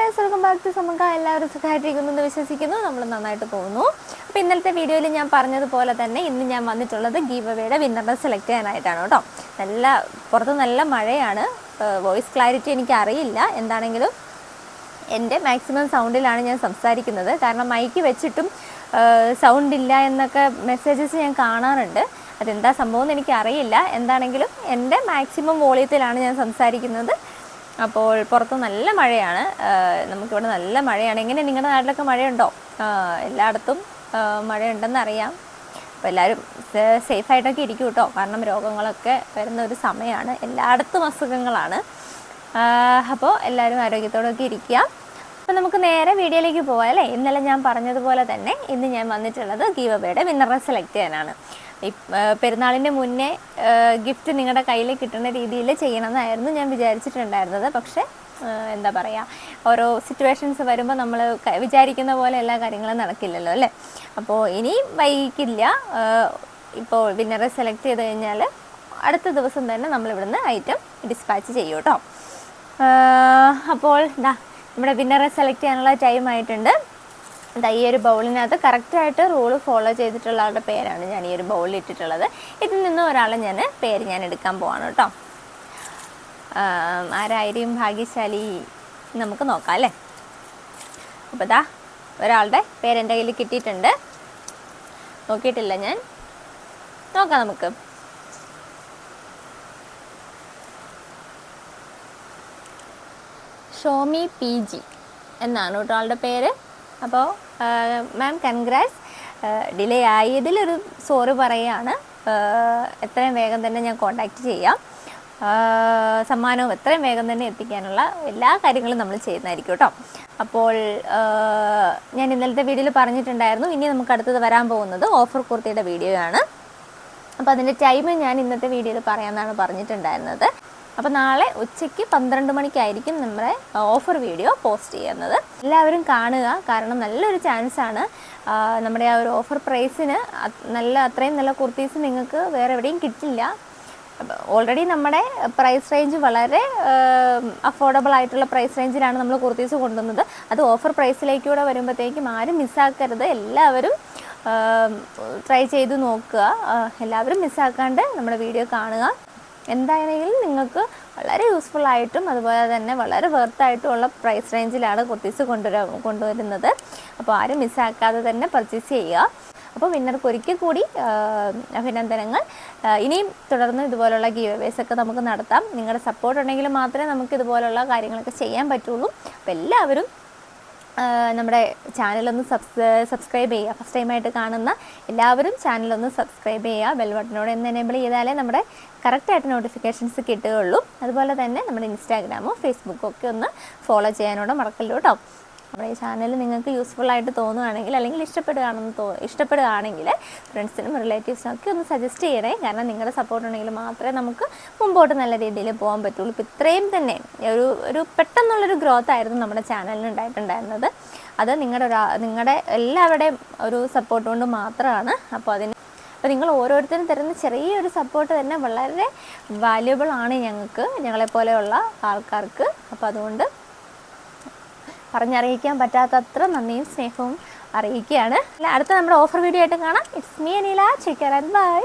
Dears welcome back to സമക്ക എല്ലാവരും സുഖമായിട്ടിരിക്കുന്നു എന്ന് വിശ്വസിക്കുന്നു. നമ്മൾ നന്നായിട്ട് പോകുന്നു. അപ്പോൾ ഇന്നലത്തെ വീഡിയോയിൽ ഞാൻ പറഞ്ഞതുപോലെ തന്നെ ഇന്ന് ഞാൻ വന്നിട്ടുള്ളത് ഗീവ് അവയുടെ വിന്നറിനെ സെലക്ട് ചെയ്യാനായിട്ടാണ് കേട്ടോ. നല്ല പുറത്ത് നല്ല മഴയാണ്. വോയിസ് ക്ലാരിറ്റി എനിക്ക് അറിയില്ല. എന്താണെങ്കിലും എന്റെ മാക്സിമം സൗണ്ടിലാണ് ഞാൻ സംസാരിക്കുന്നത്. കാരണം മൈക്ക് വെച്ചിട്ടും സൗണ്ട് ഇല്ല എന്നൊക്കെ മെസ്സേജസ് ഞാൻ കാണാറുണ്ട്. അതെന്താ സംഭവം എന്ന് എനിക്കറിയില്ല എന്താണെങ്കിലും എന്റെ മാക്സിമം വോളിയത്തിലാണ് ഞാൻ സംസാരിക്കുന്നത്. അപ്പോൾ പുറത്ത് നല്ല മഴയാണ്. നമുക്കിവിടെ നല്ല മഴയാണ്. എങ്ങനെ നിങ്ങളുടെ നാട്ടിലൊക്കെ മഴയുണ്ടോ? എല്ലായിടത്തും മഴയുണ്ടെന്നറിയാം അപ്പോൾ എല്ലാവരും സേഫായിട്ടൊക്കെ ഇരിക്കും കേട്ടോ കാരണം രോഗങ്ങളൊക്കെ വരുന്ന ഒരു സമയമാണ് എല്ലായിടത്തും അസുഖങ്ങളാണ്. അപ്പോൾ എല്ലാവരും ആരോഗ്യത്തോടൊക്കെ ഇരിക്കുക. അപ്പോൾ നമുക്ക് നേരെ വീഡിയോയിലേക്ക് പോകാം അല്ലേ? ഇന്നലെ ഞാൻ പറഞ്ഞതുപോലെ തന്നെ ഇന്ന് ഞാൻ വന്നിട്ടുള്ളത് ഗീവബയുടെ വിന്നറെ സെലക്ട് ചെയ്യാനാണ്. പെരുന്നാളിന്റെ മുന്നേ ഗിഫ്റ്റ് നിങ്ങളുടെ കയ്യിൽ കിട്ടുന്ന രീതിയിൽ ചെയ്യണമെന്നായിരുന്നു ഞാൻ വിചാരിച്ചിട്ടുണ്ടായിരുന്നത്. പക്ഷേ എന്താ പറയുക ഓരോ സിറ്റുവേഷൻസ് വരുമ്പോൾ നമ്മൾ വിചാരിക്കുന്ന പോലെ എല്ലാ കാര്യങ്ങളും നടക്കില്ലല്ലോ അല്ലേ? അപ്പോൾ ഇനി വൈകിക്കില്ല. ആ, ഇപ്പോൾ വിന്നറെ സെലക്ട് ചെയ്ത് കഴിഞ്ഞാൽ അടുത്ത ദിവസം തന്നെ നമ്മൾ ഇവിടുന്ന് ഐറ്റം ഡിസ്പാച്ച് ചെയ്യും കേട്ടോ അപ്പോൾ നമ്മുടെ വിന്നറെ സെലക്ട് ചെയ്യാനുള്ള ടൈം ആയിട്ടുണ്ട്. ദാ ഈ ഒരു ബൗളിനകത്ത് കറക്റ്റായിട്ട് റൂൾ ഫോളോ ചെയ്തിട്ടുള്ള ആളുടെ പേരാണ് ഞാൻ ഈ ഒരു ബൗളിൽ ഇട്ടിട്ടുള്ളത്. ഇതിൽ നിന്ന് ഒരാളെ ഞാൻ പേര് ഞാൻ എടുക്കാൻ പോവാണ് കേട്ടോ. ആരായിരിക്കും ഭാഗ്യശാലി? നമുക്ക് നോക്കാം അല്ലേ? അപ്പോൾ ദാ ഒരാളുടെ പേര് കയ്യിൽ കിട്ടിയിട്ടുണ്ട്. നോക്കിയിട്ടില്ല ഞാൻ? നോക്കാം നമുക്ക്. ഷോമി പി ജി എന്നാണ് കേട്ടോ ആളുടെ പേര്. അപ്പോൾ മാം കൺഗ്രാറ്റ്സ് ഡിലേ ആയതിലൊരു സോറി പറയുകയാണ് എത്രയും വേഗം തന്നെ ഞാൻ കോണ്ടാക്ട് ചെയ്യാം. സമ്മാനവും എത്രയും വേഗം തന്നെ എത്തിക്കാനുള്ള എല്ലാ കാര്യങ്ങളും നമ്മൾ ചെയ്യുന്നതായിരിക്കും കേട്ടോ. അപ്പോൾ ഞാൻ ഇന്നലത്തെ വീഡിയോയിൽ പറഞ്ഞിട്ടുണ്ടായിരുന്നു. ഇനി നമുക്ക് അടുത്തത് വരാൻ പോകുന്നത് ഓഫർ കുർത്തിയുടെ വീഡിയോ ആണ്. അപ്പോൾ അതിന്റെ ടൈം ഞാൻ ഇന്നത്തെ വീഡിയോയിൽ പറയാമെന്നാണ് പറഞ്ഞിട്ടുണ്ടായിരുന്നത്. അപ്പോൾ നാളെ ഉച്ചയ്ക്ക് പന്ത്രണ്ട് മണിക്കായിരിക്കും നമ്മുടെ ഓഫർ വീഡിയോ പോസ്റ്റ് ചെയ്യുന്നത്. എല്ലാവരും കാണുക. കാരണം നല്ലൊരു ചാൻസാണ് നമ്മുടെ ആ ഒരു ഓഫർ പ്രൈസിന് നല്ല അത്രയും നല്ല കുർത്തീസ് നിങ്ങൾക്ക് വേറെ എവിടെയും കിട്ടില്ല. ഓൾറെഡി നമ്മുടെ പ്രൈസ് റേഞ്ച് വളരെ അഫോർഡബിൾ ആയിട്ടുള്ള പ്രൈസ് റേഞ്ചിലാണ് നമ്മൾ കുർത്തീസ് കൊണ്ടുവന്നത്. അത് ഓഫർ പ്രൈസിലേക്കൂടെ വരുമ്പോഴത്തേക്കും ആരും മിസ്സാക്കരുത് എല്ലാവരും ട്രൈ ചെയ്ത് നോക്കുക. എല്ലാവരും മിസ്സാക്കാണ്ട് നമ്മുടെ വീഡിയോ കാണുക. എന്തായാലും നിങ്ങൾക്ക് വളരെ യൂസ്ഫുൾ ആയിട്ടും അതുപോലെ തന്നെ വളരെ വെർത്തായിട്ടുമുള്ള പ്രൈസ് റേഞ്ചിലാണ് കുർത്തീസ് കൊണ്ടുവരാ കൊണ്ടുവരുന്നത്. അപ്പോൾ ആരും മിസ്സാക്കാതെ തന്നെ പർച്ചേസ് ചെയ്യുക. അപ്പോൾ വിന്നർക്ക് ഒരിക്കൽ കൂടി അഭിനന്ദനങ്ങൾ. ഇനിയും തുടർന്ന് ഇതുപോലുള്ള ഗീവേസ് ഒക്കെ നമുക്ക് നടത്താം. നിങ്ങളുടെ സപ്പോർട്ട് ഉണ്ടെങ്കിൽ മാത്രമേ നമുക്ക് ഇതുപോലുള്ള കാര്യങ്ങളൊക്കെ ചെയ്യാൻ പറ്റുള്ളൂ. അപ്പോൾ എല്ലാവരും നമ്മുടെ ചാനലൊന്ന് സബ്സ് സബ്സ്ക്രൈബ് ചെയ്യുക. ഫസ്റ്റ് ടൈമായിട്ട് കാണുന്ന എല്ലാവരും ചാനലൊന്ന് സബ്സ്ക്രൈബ് ചെയ്യുക. ബെൽ ബട്ടനോട് എന്ന് എനേബിൾ ചെയ്താലേ നമ്മുടെ കറക്റ്റായിട്ട് നോട്ടിഫിക്കേഷൻസ് കിട്ടുകയുള്ളൂ. അതുപോലെ തന്നെ നമ്മുടെ ഇൻസ്റ്റാഗ്രാമോ ഫേസ്ബുക്കോ ഒക്കെ ഒന്ന് ഫോളോ ചെയ്യാനോട് മറക്കല്ലോ കേട്ടോ നമ്മുടെ ഈ ചാനൽ നിങ്ങൾക്ക് യൂസ്ഫുൾ ആയിട്ട് തോന്നുകയാണെങ്കിൽ അല്ലെങ്കിൽ ഇഷ്ടപ്പെടുകയാണെന്ന് തോ ഇഷ്ടപ്പെടുകയാണെങ്കിൽ ഫ്രണ്ട്സിനും റിലേറ്റീവ്സിനും ഒക്കെ ഒന്ന് സജസ്റ്റ് ചെയ്യണേ. കാരണം നിങ്ങളുടെ സപ്പോർട്ട് ഉണ്ടെങ്കിൽ മാത്രമേ നമുക്ക് മുമ്പോട്ട് നല്ല രീതിയിൽ പോകാൻ പറ്റുള്ളൂ. ഇപ്പോൾ ഇത്രയും തന്നെ ഒരു ഒരു പെട്ടെന്നുള്ളൊരു ഗ്രോത്ത് ആയിരുന്നു നമ്മുടെ ചാനലിന് ഉണ്ടായിട്ടുണ്ടായിരുന്നത്. അത് നിങ്ങളുടെ ഒരാ നിങ്ങളുടെ എല്ലാവരുടെയും ഒരു സപ്പോർട്ട് കൊണ്ട് മാത്രമാണ്. അപ്പോൾ അതിന് അപ്പോൾ നിങ്ങൾ ഓരോരുത്തരും തരുന്ന ചെറിയൊരു സപ്പോർട്ട് തന്നെ വളരെ വാല്യുബിൾ ആണ് ഞങ്ങൾക്ക് ഞങ്ങളെപ്പോലെയുള്ള ആൾക്കാർക്ക്. അപ്പോൾ അതുകൊണ്ട് പറഞ്ഞറിയിക്കാൻ പറ്റാത്തത്ര നന്ദിയും സ്നേഹവും അറിയിക്കുകയാണ്. അടുത്ത നമ്മുടെ ഓഫർ വീഡിയോ ആയിട്ട് കാണാം. It's me Anila. Chicken and bye